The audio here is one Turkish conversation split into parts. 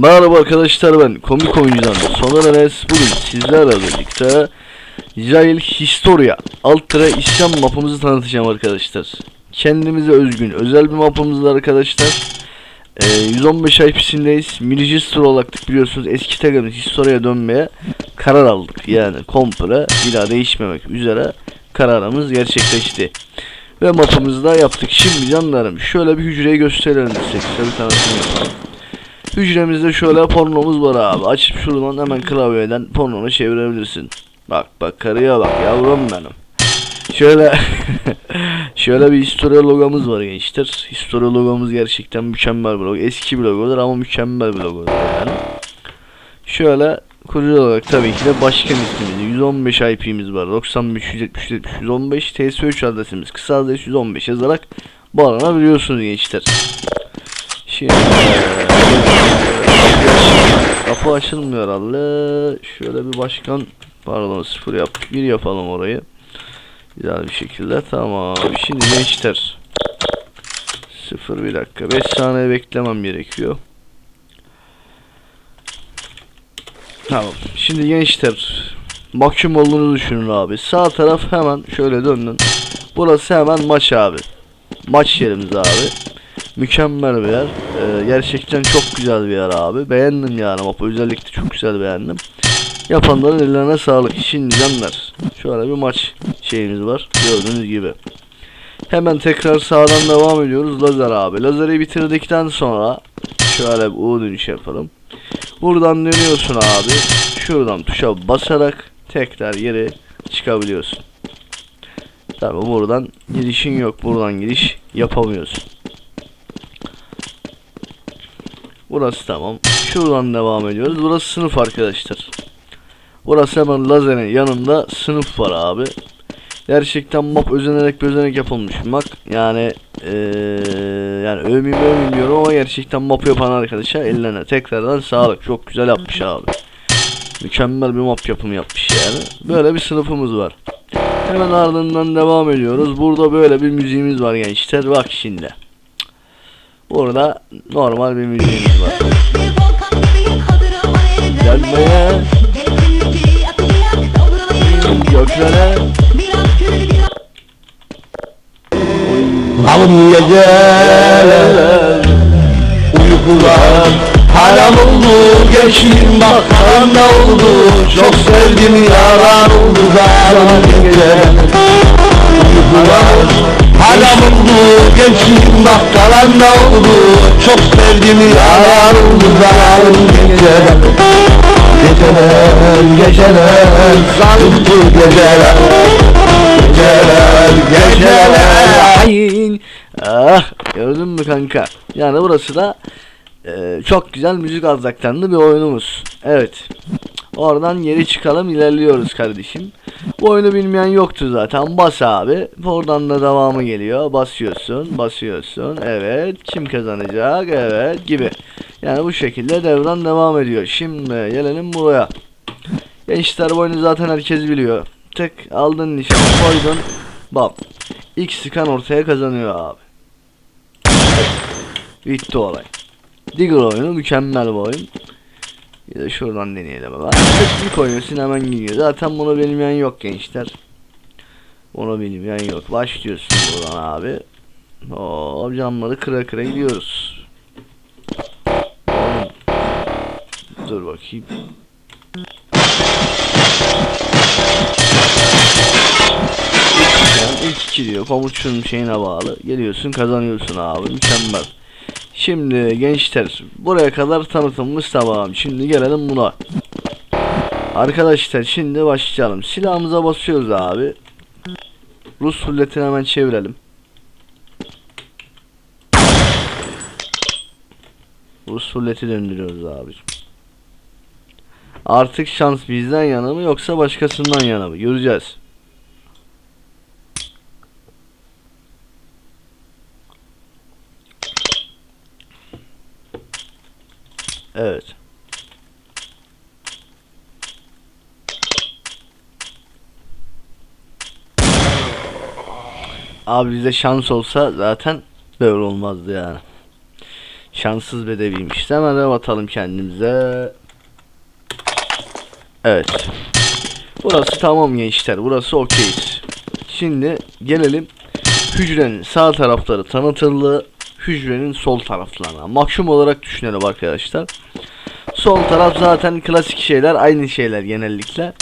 Merhaba arkadaşlar ben komik oyuncudan Soner Enes. Bugün sizlerle birlikte Jail Historia Altra isyan mapımızı tanıtacağım arkadaşlar. Kendimize özgün özel bir mapımız var arkadaşlar. Ee, 115 IP'sindeyiz Milregister olarak biliyorsunuz eski tagımız Historia'ya dönmeye karar aldık. Yani komple bir daha değişmemek üzere kararımız gerçekleşti. Ve mapımızı da yaptık. Şimdi canlarım şöyle bir hücreyi gösterelim size. Bir tanıtım yapalım Hücremizde şöyle pornomuz var abi. Açıp şuradan hemen klavyeden pornonu çevirebilirsin. Bak bak karıya bak yavrum benim. Şöyle şöyle bir historia logomuz var gençler. Historia logomuz gerçekten mükemmel bir logo. Eski bir logodur ama mükemmel bir logodur yani. Şöyle kurucu olarak tabii ki de başkan ismimiz 115 IP'miz var. 95 170 115 TS3 adresimiz kısa adres 115 yazarak bağlanabiliyorsunuz gençler. Şimdi kapı açılmıyor herhalde. Şöyle bir başkan pardon sıfır yap. Bir yapalım orayı. Güzel bir şekilde tamam. Şimdi gençler. Sıfır bir dakika. 5 saniye beklemem gerekiyor. Tamam. Şimdi gençler. Mahkum olduğunu düşünün abi. Sağ taraf hemen şöyle döndün. Burası hemen maç abi. Maç yerimiz abi. Mükemmel bir yer. Ee, gerçekten çok güzel bir yer abi. Beğendim yani mapı özellikle çok güzel beğendim. Yapanların ellerine sağlık. Şimdi canlar. Şöyle bir maç şeyimiz var. Gördüğünüz gibi. Hemen tekrar sağdan devam ediyoruz. Lazer abi. Lazeri bitirdikten sonra şöyle bir U dönüş yapalım. Buradan dönüyorsun abi. Şuradan tuşa basarak tekrar yere çıkabiliyorsun. Tabi buradan girişin yok. Buradan giriş yapamıyorsun. Burası tamam. Şuradan devam ediyoruz. Burası sınıf arkadaşlar. Burası hemen lazerin yanında sınıf var abi. Gerçekten map özenerek özenerek yapılmış map. Yani eee yani övmeyeyim övmeyeyim diyorum ama gerçekten map yapan arkadaşa ellerine tekrardan sağlık. Çok güzel yapmış abi. Mükemmel bir map yapımı yapmış yani. Böyle bir sınıfımız var. Hemen ardından devam ediyoruz. Burada böyle bir müziğimiz var gençler. Bak şimdi. Burada normal bir müziğimiz var. Gelmeye. Göklere. Alın geceler. Uykular Haram oldu. Geçim bak haram da oldu? Çok sevdim yalan oldu. Gece Uykular Haram oldu geçim bak kalan da oldu Çok sevdim yalan oldu zalim gece Geceler geceler Zalimdi geceler Geceler geceler Hain. Ah gördün mü kanka? Yani burası da e, çok güzel müzik azaktanlı bir oyunumuz. Evet. Oradan geri çıkalım ilerliyoruz kardeşim. Bu oyunu bilmeyen yoktu zaten. Bas abi. Oradan da devamı geliyor. Basıyorsun, basıyorsun. Evet. Kim kazanacak? Evet gibi. Yani bu şekilde devran devam ediyor. Şimdi gelelim buraya. Gençler bu oyunu zaten herkes biliyor. Tek aldın nişan koydun. Bam. İlk sıkan ortaya kazanıyor abi. Bitti olay. Digger oyunu mükemmel bir oyun. Bir de şuradan deneyelim hemen. Bir koyuyorsun hemen gidiyor. Zaten bunu bilmeyen yok gençler. Bunu bilmeyen yok. Başlıyorsun buradan abi. Oo, camları kıra kıra gidiyoruz. Dur bakayım. İlk iki diyor. Komutçunun şeyine bağlı. Geliyorsun kazanıyorsun abi. Mükemmel. Şimdi gençler buraya kadar tanıtımımız tamam. Şimdi gelelim buna. Arkadaşlar şimdi başlayalım. Silahımıza basıyoruz abi. Rus ruletini hemen çevirelim. Rus ruleti döndürüyoruz abi. Artık şans bizden yana mı yoksa başkasından yana mı? Göreceğiz. Evet. Abi bize şans olsa zaten böyle olmazdı yani. Şanssız bedeviymiş. Hemen rev atalım kendimize. Evet. Burası tamam gençler. Burası okeyiz. Şimdi gelelim hücrenin sağ tarafları tanıtıldı. Hücrenin sol taraflarına. Maksimum olarak düşünelim arkadaşlar. Sol taraf zaten klasik şeyler. Aynı şeyler genellikle.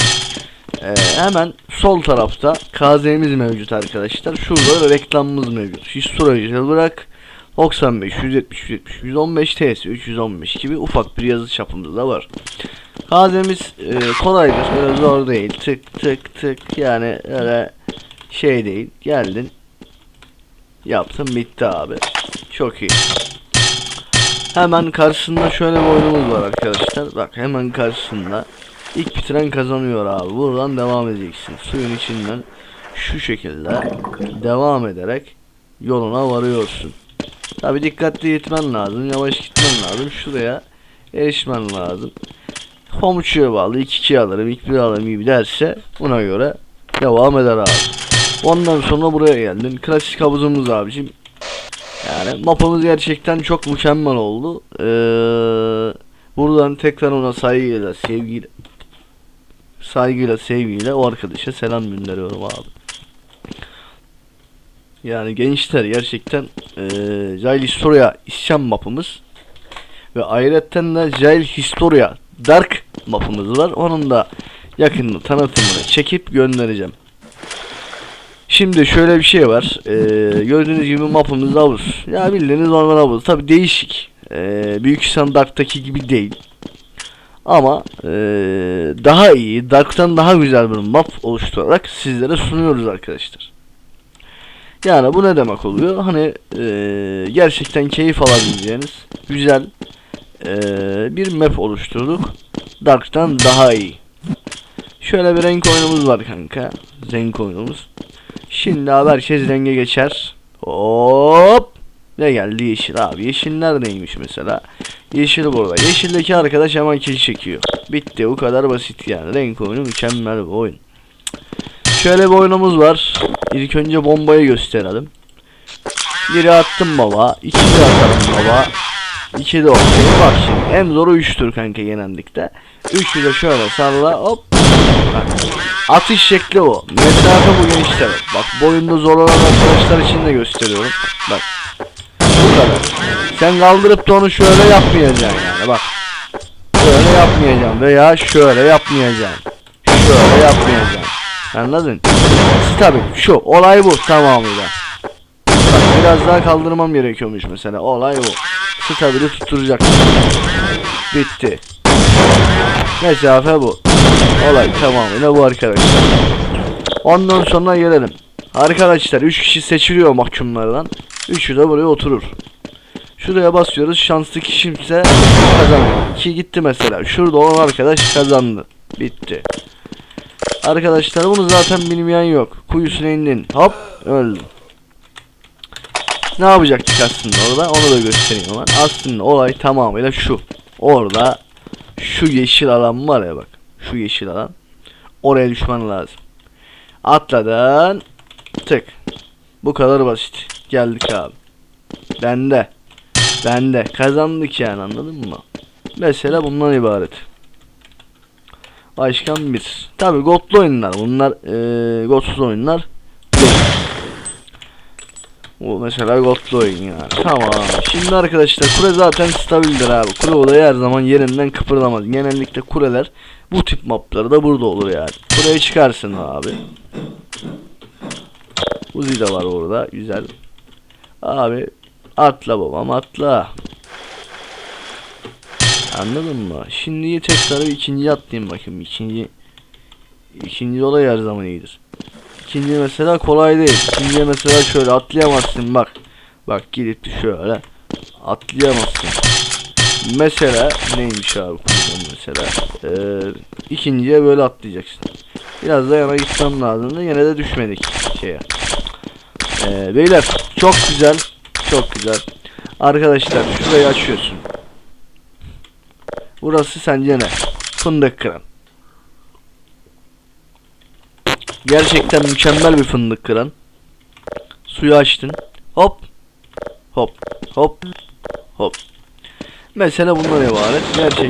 Ee, hemen sol tarafta KZ'miz mevcut arkadaşlar. Şurada da reklamımız mevcut. History bırak 95, 170, 170, 115 TS, 315 gibi ufak bir yazı çapımız da var. KZ'miz e, kolaydır. Öyle zor değil. Tık tık tık yani öyle şey değil. Geldin. Yaptın bitti abi. Çok iyi. Hemen karşısında şöyle bir oyunumuz var arkadaşlar. Bak hemen karşısında. İlk bitiren kazanıyor abi. Buradan devam edeceksin. Suyun içinden şu şekilde devam ederek yoluna varıyorsun. Tabi dikkatli gitmen lazım. Yavaş gitmen lazım. Şuraya erişmen lazım. Komşuya bağlı. 2-2 alırım. 2-1 alırım gibi derse buna göre devam eder abi. Ondan sonra buraya geldin. Klasik havuzumuz abicim. Yani mapımız gerçekten çok mükemmel oldu. Ee, buradan tekrar ona saygıyla, sevgiyle saygıyla, sevgiyle o arkadaşa selam gönderiyorum abi. Yani gençler gerçekten eee Jail Historia isyan mapımız ve ayrıca de Jail Historia Dark mapımız var. Onun da yakında tanıtımını çekip göndereceğim. Şimdi şöyle bir şey var. Eee gördüğünüz gibi mapımız havuz. Ya bildiğiniz normal havuz. Tabi değişik. Eee Büyük İhsan Dark'taki gibi değil. Ama eee, daha iyi, Dark'tan daha güzel bir map oluşturarak sizlere sunuyoruz arkadaşlar. Yani bu ne demek oluyor? Hani eee, gerçekten keyif alabileceğiniz güzel eee, bir map oluşturduk. Dark'tan daha iyi. Şöyle bir renk oyunumuz var kanka. Renk oyunumuz. Şimdi abi herkes renge geçer. Hop. Ne geldi yeşil abi. Yeşil neredeymiş mesela? Yeşil burada. Yeşildeki arkadaş hemen kill çekiyor. Bitti bu kadar basit yani. Renk oyunu mükemmel bir oyun. Şöyle bir oyunumuz var. İlk önce bombayı gösterelim. Biri attım baba. iki de atarım baba. İki de okey. Bak şimdi en zoru 3'tür kanka genellikle. Üçü de şöyle salla hop. Bak. Atış şekli o. Mesafe bu gençler. Bak bu oyunda zorlanan arkadaşlar için de gösteriyorum. Bak. Bu kadar. Sen kaldırıp da onu şöyle yapmayacaksın yani bak. Şöyle yapmayacaksın veya şöyle yapmayacaksın. Şöyle yapmayacaksın. Anladın? Tabii şu olay bu tamamıyla. Bak biraz daha kaldırmam gerekiyormuş mesela. Olay bu. Stabili tutturacaksın. Bitti. Mesafe bu. Olay tamamıyla bu arkadaşlar. Ondan sonra gelelim. Arkadaşlar 3 kişi seçiliyor mahkumlardan. 3'ü de buraya oturur. Şuraya basıyoruz. Şanslı kişimse kazanıyor. Ki gitti mesela. Şurada olan arkadaş kazandı. Bitti. Arkadaşlar bunu zaten bilmeyen yok. Kuyusuna indin. Hop öldün. Ne yapacaktık aslında orada? Onu da göstereyim. Aslında olay tamamıyla şu. Orada şu yeşil alan var ya bak. Şu yeşil alan. Oraya düşman lazım. Atladın. Tık. Bu kadar basit. Geldik abi. Bende. Bende. Kazandık yani anladın mı? Mesela bundan ibaret. Başkan bir. Tabi godlu oyunlar. Bunlar eee godsuz oyunlar. Bu mesela godlu oyun yani. Tamam. Şimdi arkadaşlar kule zaten stabildir abi. Kule olayı her zaman yerinden kıpırdamaz. Genellikle kuleler bu tip mapları da burada olur yani. Kuleye çıkarsın abi. Uzi de var orada. Güzel. Abi atla babam atla. Anladın mı? Şimdi tekrar ikinci atlayayım bakayım. İkinci ikinci olay her zaman iyidir. İkinci mesela kolay değil. İkinci mesela şöyle atlayamazsın bak. Bak gidip şöyle atlayamazsın. Mesela neymiş abi mesela. Ee, ikinciye böyle atlayacaksın. Biraz da yana gitmem lazımdı. Yine de düşmedik şeye. Ee, beyler çok güzel. Çok güzel. Arkadaşlar şurayı açıyorsun. Burası sence ne? Fındık kıran. Gerçekten mükemmel bir fındık kıran. Suyu açtın. Hop. Hop. Hop. Hop. Mesele bundan ibaret. Gerçek